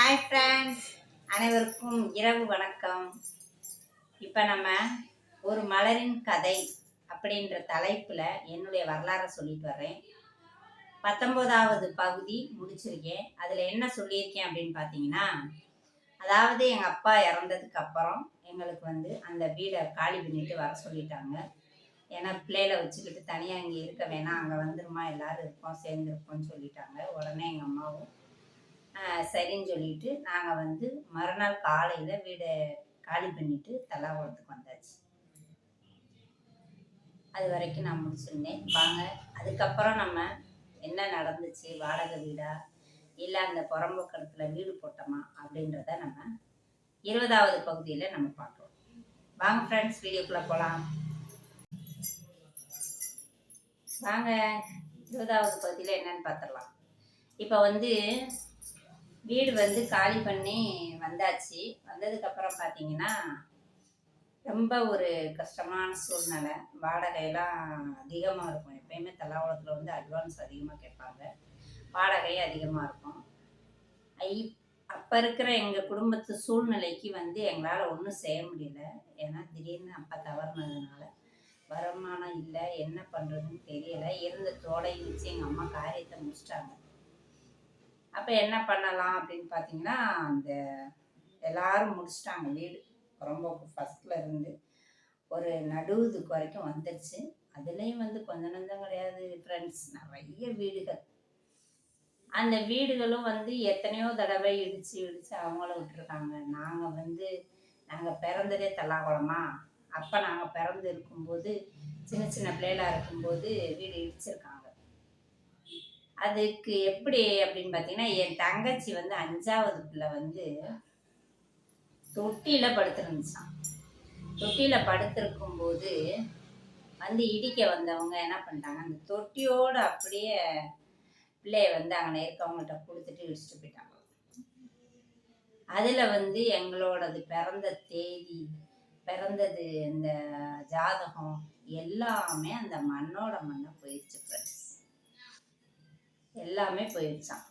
Hi friends அனைவருக்கும் இரவு வணக்கம். இப்போ நம்ம ஒரு மலரின் கதை அப்படின்ற தலைப்பில் என்னுடைய வரலாறை சொல்லிட்டு வர்றேன். பத்தொம்போதாவது பகுதி முடிச்சிருக்கேன். அதில் என்ன சொல்லியிருக்கேன் அப்படின்னு பார்த்தீங்கன்னா அதாவது எங்கள் அப்பா இறந்ததுக்கு அப்புறம் எங்களுக்கு வந்து அந்த வீடை காலி பண்ணிட்டு வர சொல்லிட்டாங்க. ஏன்னா பிள்ளையில வச்சுக்கிட்டு தனியாக இங்கே இருக்க வேணாம். அங்கே வந்துருமா எல்லாரும் இருக்கோம் சேர்ந்துருக்கோம்னு சொல்லிட்டாங்க. உடனே எங்கள் அம்மாவும் சரின்னு சொல்லிட்டு நாங்கள் வந்து மறுநாள் காலையில் வீடை காலி பண்ணிவிட்டு தலாவளத்துக்கு வந்தாச்சு. அது வரைக்கும் நான் முடிச்சிருந்தேன். வாங்க அதுக்கப்புறம் நம்ம என்ன நடந்துச்சு? வாடகை வீடா? இல்லை அந்த புறம்போக்கடத்தில் வீடு போட்டோமா? அப்படின்றத நம்ம இருபதாவது பகுதியில் நம்ம பார்க்கலாம். வாங்க ஃப்ரெண்ட்ஸ் வீடியோக்குள்ளே போகலாம் வாங்க இருபதாவது பகுதியில் என்னன்னு பார்த்துடலாம். இப்போ வந்து வீடு வந்து காலி பண்ணி வந்தாச்சு. வந்ததுக்கப்புறம் பார்த்தீங்கன்னா ரொம்ப ஒரு கஷ்டமான சூழ்நிலை. வாடகையெல்லாம் அதிகமாக இருக்கும். எப்பயுமே தலாவளத்தில் வந்து அட்வான்ஸ் அதிகமாக கேட்பாங்க. வாடகை அதிகமாக இருக்கும். ஐ அப்போ இருக்கிற எங்கள் குடும்பத்து சூழ்நிலைக்கு வந்து எங்களால் ஒன்றும் செய்ய முடியல. ஏன்னா திடீர்னு அப்பா தவறுனதுனால வருமானம் இல்லை என்ன பண்ணுறதுன்னு தெரியலை. இருந்த தோடையும் வச்சு எங்கள் அம்மா காரியத்தை முடிச்சிட்டாங்க. அப்போ என்ன பண்ணலாம் அப்படின்னு பார்த்தீங்கன்னா அந்த எல்லாரும் முடிச்சிட்டாங்க வீடு. ரொம்ப ஃபஸ்ட்டில் இருந்து ஒரு நடுவுதுக்கு வரைக்கும் வந்துடுச்சு அதுலேயும் வந்து கொஞ்ச நஞ்சம் கிடையாது ஃப்ரெண்ட்ஸ் நிறைய வீடுகள். அந்த வீடுகளும் வந்து எத்தனையோ தடவை இடித்து இடித்து அவங்கள விட்டுருக்காங்க. நாங்கள் வந்து நாங்கள் பிறந்ததே தல்லாகுளமா? அப்போ நாங்கள் பிறந்து இருக்கும்போது சின்ன சின்ன பிள்ளைகளாக இருக்கும்போது வீடு இடிச்சிருக்காங்க. அதுக்கு எப்படி அப்படின்னு பார்த்தீங்கன்னா என் தங்கச்சி வந்து அஞ்சாவது பிள்ளை வந்து தொட்டியில் படுத்துருந்துச்சான் தொட்டியில் படுத்திருக்கும் போது வந்து இடிக்க வந்தவங்க என்ன பண்ணிட்டாங்க அந்த தொட்டியோடு அப்படியே பிள்ளைய வந்து அங்கே இருக்கவங்கள்ட்ட கொடுத்துட்டு இடிச்சிட்டு போயிட்டாங்க. அதில் வந்து எங்களோடது பிறந்த தேதி பிறந்தது இந்த ஜாதகம் எல்லாமே அந்த மண்ணோட மண்ணை போயிடுச்சு ஃப்ரெண்ட்ஸ் எல்லாமே போயிடுச்சான்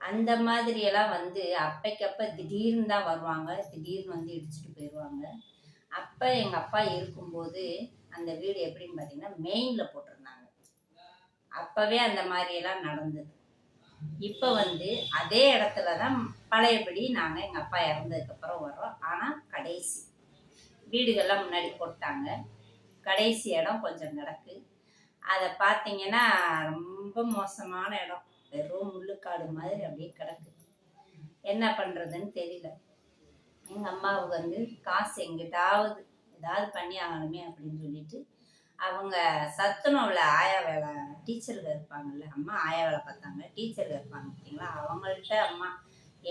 அந்த மாதிரி எல்லாம் வந்து அப்பைக்கப்ப திடீர்னு தான் வருவாங்க. திடீர்னு வந்து இடிச்சுட்டு போயிடுவாங்க அப்போ எங்கள் அப்பா இருக்கும்போது அந்த வீடு எப்படின்னு பார்த்தீங்கன்னா மெயினில் போட்டிருந்தாங்க. அப்போவே அந்த மாதிரியெல்லாம் நடந்தது. இப்போ வந்து அதே இடத்துல தான் பழையபடி நாங்கள் எங்கள் அப்பா இறந்ததுக்கப்புறம் வர்றோம். ஆனால் கடைசி வீடுகள்லாம் முன்னாடி போட்டாங்க. கடைசி இடம் கொஞ்சம் கிடக்கு அதை பார்த்தீங்கன்னா ரொம்ப மோசமான இடம். வெறும் முள்ளுக்காடு மாதிரி அப்படியே கிடக்கு. என்ன பண்ணுறதுன்னு தெரியல. எங்கள் அம்மாவுக்கு வந்து காசு எங்கிட்டாவது ஏதாவது பண்ணி ஆகணுமே அப்படின்னு சொல்லிட்டு அவங்க சத்துணவில் ஆயா வேலை டீச்சர்கள் இருப்பாங்கல்ல அம்மா ஆயா வேலை பார்த்தாங்க. டீச்சருங்க இருப்பாங்க பார்த்தீங்களா அவங்கள்ட்ட அம்மா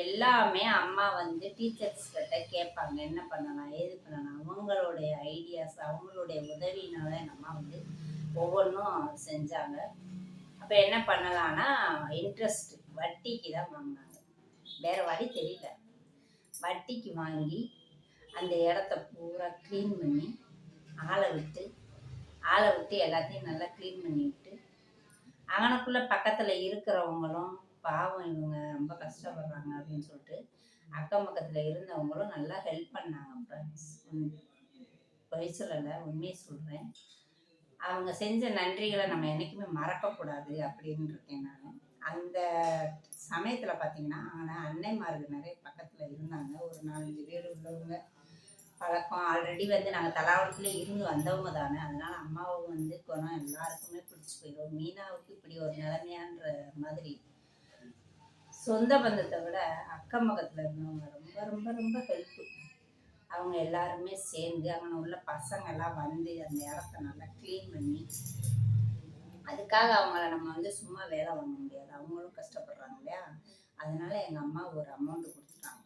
எல்லாமே அம்மா வந்து டீச்சர்ஸ் கிட்ட கேட்பாங்க என்ன பண்ணலாம் ஏது பண்ணலாம். அவங்களுடைய ஐடியாஸ் அவங்களுடைய உதவினால நம்ம அம்மா வந்து ஒவ்வொன்றும் செஞ்சாங்க. அப்போ என்ன பண்ணலான்னா இன்ட்ரெஸ்ட் வட்டிக்கு தான் வாங்கினாங்க. வேறு வழி தெரியல. வட்டிக்கு வாங்கி அந்த இடத்த பூரா க்ளீன் பண்ணி ஆளை விட்டு ஆளை விட்டு எல்லாத்தையும் நல்லா க்ளீன் பண்ணி விட்டு அவனுக்குள்ளே பக்கத்தில் இருக்கிறவங்களும் பாவம் இவங்க ரொம்ப கஷ்டப்படுறாங்க அப்படின்னு சொல்லிட்டு அக்கம் பக்கத்தில் இருந்தவங்களும் நல்லா ஹெல்ப் பண்ணாங்க ஃப்ரெண்ட்ஸ் பொய் சொல்லலை உண்மையை சொல்கிறேன் அவங்க செஞ்ச நன்றிகளை நம்ம என்றைக்குமே மறக்கக்கூடாது அப்படின்னு இருக்கேன் நான். அந்த சமயத்தில் பார்த்தீங்கன்னா ஆனால் அன்னைமார்கள் நிறைய பக்கத்தில் இருந்தாங்க. ஒரு நாலஞ்சு பேர் உள்ளவங்க பழக்கம். ஆல்ரெடி வந்து நாங்கள் தலாவரத்துலேயே இருந்து வந்தவங்க தானே. அதனால் அம்மாவும் வந்து குணம் எல்லாருக்குமே பிடிச்சி போயிடும் மீனாவுக்கு இப்படி ஒரு நிலைமையான்ற மாதிரி. சொந்த பந்தத்தை விட அக்கம் பக்கத்தில் இருந்தவங்க ரொம்ப ரொம்ப ரொம்ப ஹெல்ப்பு அவங்க எல்லாருமே சேர்ந்து அங்கே உள்ள பசங்க எல்லாம் வந்து அந்த இடத்த நல்லா க்ளீன் பண்ணி அதுக்காக அவங்கள நம்ம வந்து சும்மா வேலை வாங்க முடியாது. அவங்களும் கஷ்டப்படுறாங்க இல்லையா? அதனால எங்கள் அம்மா ஒரு அமௌண்ட் கொடுத்துட்டாங்க.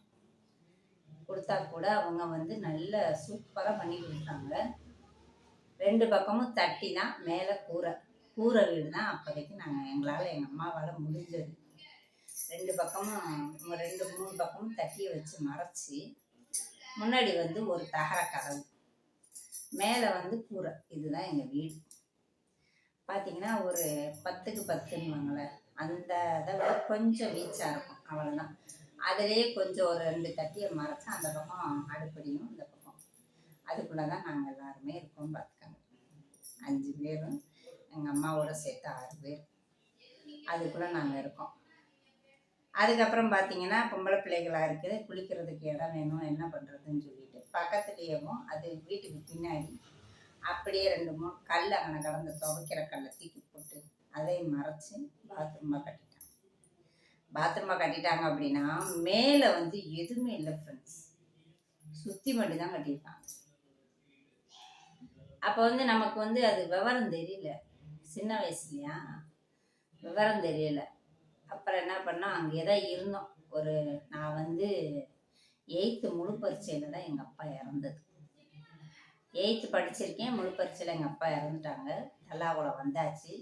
கொடுத்தா கூட அவங்க வந்து நல்ல சூப்பராக பண்ணி கொடுத்தாங்க. ரெண்டு பக்கமும் தட்டி தான் மேலே கூரை. கூரை வீடு தான் அப்போதைக்கு நாங்கள் எங்களால் எங்கள் அம்மாவால் முடிஞ்சது. ரெண்டு பக்கமும் ரெண்டு மூணு பக்கமும் தட்டியை வச்சு மறைச்சி முன்னாடி வந்து ஒரு தகர கதவு. மேலே வந்து கூரை. இதுதான் எங்கள் வீடு. பார்த்தீங்கன்னா ஒரு பத்துக்கு பத்துன்னுவாங்களே அந்த இதை விட கொஞ்சம் வீச்சாக இருக்கும். அவ்வளோதான் அதுலேயே கொஞ்சம் ஒரு ரெண்டு தட்டியை மறைச்சு அந்த பக்கம் அடுப்படியும் இந்த பக்கம். அதுக்குள்ளே தான் நாங்கள் எல்லாருமே இருக்கோம் பார்த்துக்கோங்க அஞ்சு பேரும் எங்கள் அம்மாவோட சேர்த்து ஆறு பேர். அதுக்குள்ளே நாங்கள் இருக்கோம். அதுக்கப்புறம் பார்த்தீங்கன்னா பொம்பளை பிள்ளைகளாக இருக்குது. குளிக்கிறதுக்கு இடம் வேணும். என்ன பண்ணுறதுன்னு சொல்லிட்டு பக்கத்துலேயேவும் அது வீட்டுக்கு பின்னாடி அப்படியே ரெண்டு மூணு கல் அங்கே கடந்து துவைக்கிற கல்லை தூக்கி போட்டு அதையும் மறைச்சி பாத்ரூமாக கட்டிட்டாங்க பாத்ரூமாக கட்டிட்டாங்க அப்படின்னா மேலே வந்து எதுவுமே இல்லை ஃப்ரெண்ட்ஸ் சுற்றி மட்டும் தான் கட்டியிருக்காங்க. அப்போ வந்து நமக்கு வந்து அது விவரம் தெரியல. சின்ன வயசுலையா? விவரம் தெரியல. அப்புறம் என்ன பண்ணோம்? அங்கே தான் இருந்தோம். ஒரு நான் வந்து எயித்து முழு பரீட்சையில் தான் எங்கள் அப்பா இறந்தது. எயித்து படிச்சிருக்கேன். முழு பரீட்சையில் எங்கள் அப்பா இறந்துட்டாங்க. தல்லாகுளம் வந்தாச்சு.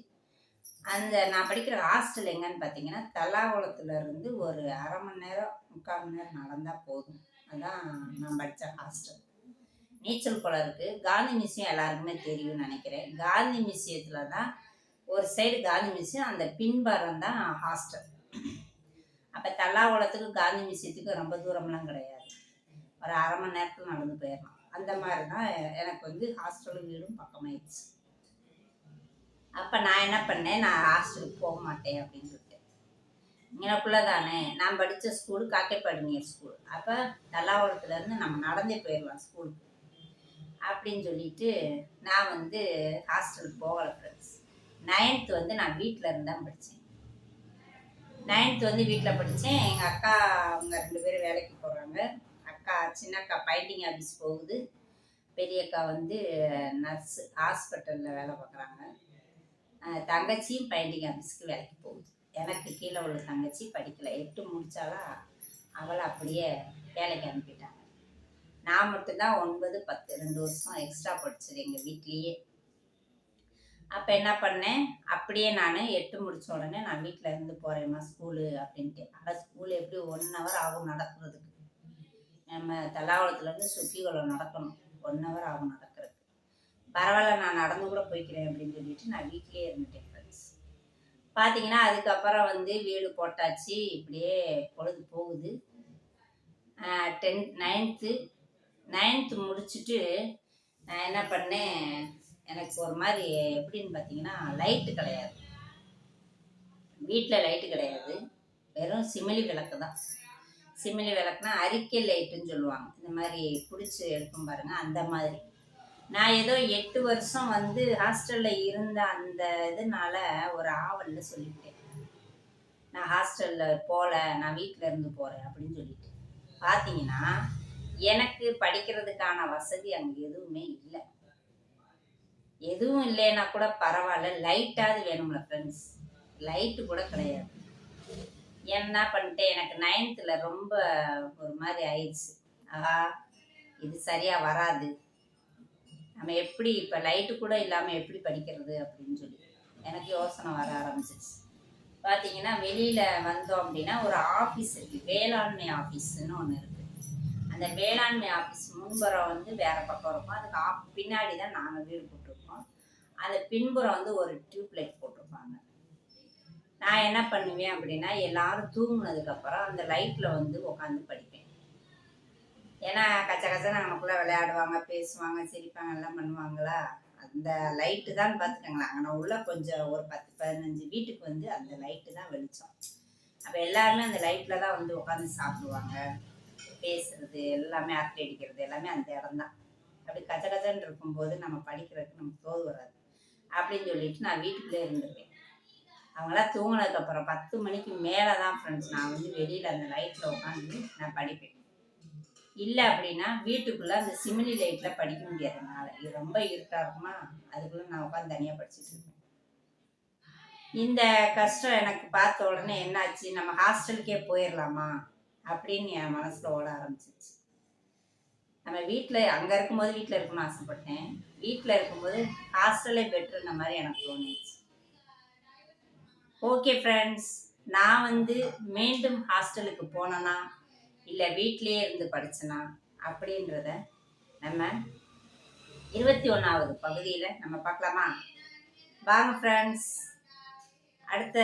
அந்த நான் படிக்கிற ஹாஸ்டல் எங்கன்னு பார்த்தீங்கன்னா தல்லாகுளத்துல இருந்து ஒரு அரை மணி நேரம் முக்கால் மணி நேரம் நடந்தால் போதும். அதான் நான் படித்த ஹாஸ்டல் நீச்சல் குளம் இருக்குது காந்தி மியூசியம் எல்லாருக்குமே தெரியும்னு நினைக்கிறேன். காந்தி மியூசியத்தில் தான் ஒரு சைடு காந்தி மியூசியம் அந்த பின்பறம் தான் ஹாஸ்டல் அப்போ தல்லாகுளத்துக்கு காந்தி மியூசியத்துக்கு ரொம்ப தூரம்லாம் கிடையாது. ஒரு அரை மணி நேரத்தில் நடந்து போயிடலாம். அந்த மாதிரி தான் எனக்கு வந்து ஹாஸ்டலும் வீடும் பக்கமாயிடுச்சு. அப்போ நான் என்ன பண்ணேன்? நான் ஹாஸ்டலுக்கு போக மாட்டேன் அப்படின்னு சொல்லிட்டு எனக்குள்ள தானே நான் படித்த ஸ்கூல் காக்கைப்பாடினியர் ஸ்கூல் அப்போ தல்லாவளத்துலேருந்து நம்ம நடந்தே போயிடலாம் ஸ்கூலுக்கு அப்படின்னு சொல்லிட்டு நான் வந்து ஹாஸ்டலுக்கு போகலை ஃப்ரெண்ட்ஸ் நைன்த்து வந்து நான் வீட்டில் இருந்து தான் படித்தேன் நைன்த்து வந்து வீட்டில் படித்தேன் எங்கள் அக்கா அவங்க ரெண்டு பேரும் வேலைக்கு போகிறாங்க அக்கா சின்ன அக்கா பைண்டிங் ஆஃபீஸ் போகுது. பெரிய அக்கா வந்து நர்ஸு ஹாஸ்பிட்டலில் வேலை பார்க்குறாங்க. தங்கச்சியும் பைண்டிங் ஆஃபீஸ்க்கு வேலைக்கு போகுது. எனக்கு கீழே உள்ள தங்கச்சி படிக்கலை. எட்டு முடித்தாலும் அவளை அப்படியே வேலைக்கு அனுப்பிட்டாங்க. நான் மட்டும்தான் ஒன்பது பத்து ரெண்டு வருஷம் எக்ஸ்ட்ரா படிச்சது எங்கள் வீட்லேயே. அப்போ என்ன பண்ணேன்? அப்படியே நான் எட்டு முடிச்ச உடனே நான் வீட்டில் இருந்து போகிறேம்மா ஸ்கூலு அப்படின்ட்டு. ஆனால் ஸ்கூல் எப்படி ஒன் ஹவர் ஆகும் நடக்கிறதுக்கு. நம்ம தலாவளத்துலேருந்து சுத்திகுளம் நடக்கணும். ஒன் ஹவர் ஆகும் நடக்கிறதுக்கு. பரவாயில்ல நான் நடந்து கூட போய்க்கிறேன் அப்படின்னு சொல்லிட்டு நான் வீட்டிலே இருந்துட்டேன் ஃப்ரெண்ட்ஸ் பார்த்தீங்கன்னா அதுக்கப்புறம் வந்து வீடு போட்டாச்சு. இப்படியே பொழுது போகுது. டென்த் நைன்த்து நைன்த்து முடிச்சுட்டு நான் என்ன பண்ணேன்? எனக்கு ஒரு மாதிரி எப்படின்னு பார்த்தீங்கன்னா லைட்டு கிடையாது. வீட்டில் லைட்டு கிடையாது. வெறும் சிமிலி விளக்கு தான். சிமிலி விளக்குனா அரிக்கை லைட்டுன்னு சொல்லுவாங்க. இந்த மாதிரி பிடிச்சி எடுக்கும் பாருங்கள் அந்த மாதிரி. நான் ஏதோ எட்டு வருஷம் வந்து ஹாஸ்டலில் இருந்த அந்த இதனால ஒரு ஆவலில் சொல்லிவிட்டேன் நான் ஹாஸ்டலில் போகல நான் வீட்டில் இருந்து போகிறேன் அப்படின்னு சொல்லிட்டு பார்த்தீங்கன்னா எனக்கு படிக்கிறதுக்கான வசதி அங்கே எதுவுமே இல்லை. எதுவும் இல்லைன்னா கூட பரவாயில்ல லைட்டாவது வேணும்ல ஃப்ரெண்ட்ஸ் லைட்டு கூட கிடையாது. என்ன பண்ணிட்டேன் எனக்கு நைன்த்தில் ரொம்ப ஒரு மாதிரி ஆயிடுச்சு. ஆஹா இது சரியாக வராது. நம்ம எப்படி இப்போ லைட்டு கூட இல்லாமல் எப்படி படிக்கிறது அப்படின்னு சொல்லி. எனக்கு யோசனை வர ஆரம்பிச்சிச்சு பார்த்தீங்கன்னா வெளியில் வந்தோம் அப்படின்னா ஒரு ஆஃபீஸ் இருக்குது வேளாண்மை ஆஃபீஸ்னு ஒன்று இருக்குது அந்த வேளாண்மை ஆஃபீஸ் முன்புறம் வந்து வேறு பக்கம் இருக்கும். அதுக்கு ஆப் பின்னாடி தான் நாங்கள் வீடு அந்த பின்புறம் வந்து ஒரு டியூப் லைட் போட்டிருப்பாங்க. நான் என்ன பண்ணுவேன் அப்படின்னா எல்லாரும் தூங்குனதுக்கப்புறம் அந்த லைட்டில் வந்து உட்காந்து படிப்பேன். ஏன்னா கச்ச கச்சன்னு நமக்குள்ளே விளையாடுவாங்க பேசுவாங்க சிரிப்பாங்க எல்லாம் பண்ணுவாங்களா? அந்த லைட்டு தான் பார்த்துக்கங்களேன். அங்கே உள்ள கொஞ்சம் ஒரு பத்து பதினஞ்சு வீட்டுக்கு வந்து அந்த லைட்டு தான் வெளிச்சம். அப்போ எல்லாருமே அந்த லைட்டில் தான் வந்து உட்காந்து சாப்பிடுவாங்க. பேசுறது எல்லாமே அரட்டை அடிக்கிறது எல்லாமே அந்த இடம் தான். அப்படி கச்ச கச்சன்னு இருக்கும்போது நம்ம படிக்கிறதுக்கு நமக்கு தோது வராது. அப்படின்னு சொல்லிட்டு நான் வீட்டுக்குள்ளே இருந்துருவேன். அவங்களாம் தூங்கினதுக்கப்புறம் பத்து மணிக்கு மேலே தான் ஃப்ரெண்ட்ஸ் நான் வந்து வெளியில் அந்த லைட்டில் உட்காந்து நான் படிப்பேன். இல்லை அப்படின்னா வீட்டுக்குள்ளே அந்த சிமிலி லைட்டில் படிக்க முடியாதுனால இது ரொம்ப இருட்டாக இருக்குமா? அதுக்குள்ளே நான் உட்காந்து தனியாக படிச்சுட்டு இருப்பேன். இந்த கஷ்டம் எனக்கு பார்த்த உடனே என்னாச்சு? நம்ம ஹாஸ்டலுக்கே போயிடலாமா அப்படின்னு என் மனசில் ஓட ஆரம்பிச்சிச்சு நம்ம வீட்டில் அங்கே இருக்கும்போது வீட்டில் இருக்கணும்னு ஆசைப்பட்டேன். வீட்டில் இருக்கும்போது ஹாஸ்டலே பெட்டர்ன மாதிரி எனக்கு தோணுச்சு. ஓகே ஃப்ரெண்ட்ஸ் நான் வந்து மீண்டும் ஹாஸ்டலுக்கு போனேன்னா இல்லை வீட்டிலேயே இருந்து படிச்சேனா அப்படின்றத நம்ம இருபத்தி ஒன்றாவது பகுதியில் நம்ம பார்க்கலாமா? வாங்க ஃப்ரெண்ட்ஸ் அடுத்த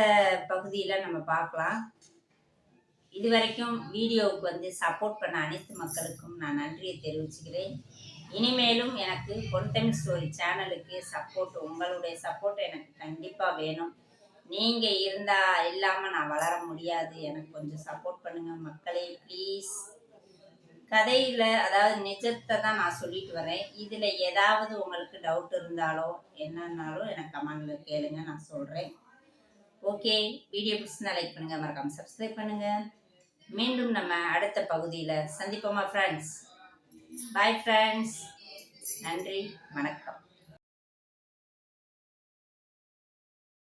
பகுதியில் நம்ம பார்க்கலாம். இதுவரைக்கும் வீடியோவுக்கு வந்து சப்போர்ட் பண்ண அனைத்து மக்களுக்கும் நான் நன்றியை தெரிவிச்சுக்கிறேன். இனிமேலும் எனக்கு பொன்தமிழ் ஸ்டோரி சேனலுக்கு சப்போர்ட் உங்களுடைய சப்போர்ட் எனக்கு கண்டிப்பாக வேணும். நீங்கள் இருந்தால் இல்லாமல் நான் வளர முடியாது. எனக்கு கொஞ்சம் சப்போர்ட் பண்ணுங்கள் மக்களே ப்ளீஸ் கதையில் அதாவது நிஜத்தை தான் நான் சொல்லிட்டு வரேன். இதில் ஏதாவது உங்களுக்கு டவுட் இருந்தாலோ என்னன்னாலும் எனக்கு கமெண்டில் கேளுங்க நான் சொல்கிறேன் ஓகே வீடியோ பிடிச்சிருந்தா லைக் பண்ணுங்கள் மறக்காமல் சப்ஸ்கிரைப் பண்ணுங்கள் மீண்டும் நம்ம அடுத்த பகுதியில் சந்திப்போமா ஃப்ரெண்ட்ஸ் பாய் ஃப்ரெண்ட்ஸ் நன்றி வணக்கம்.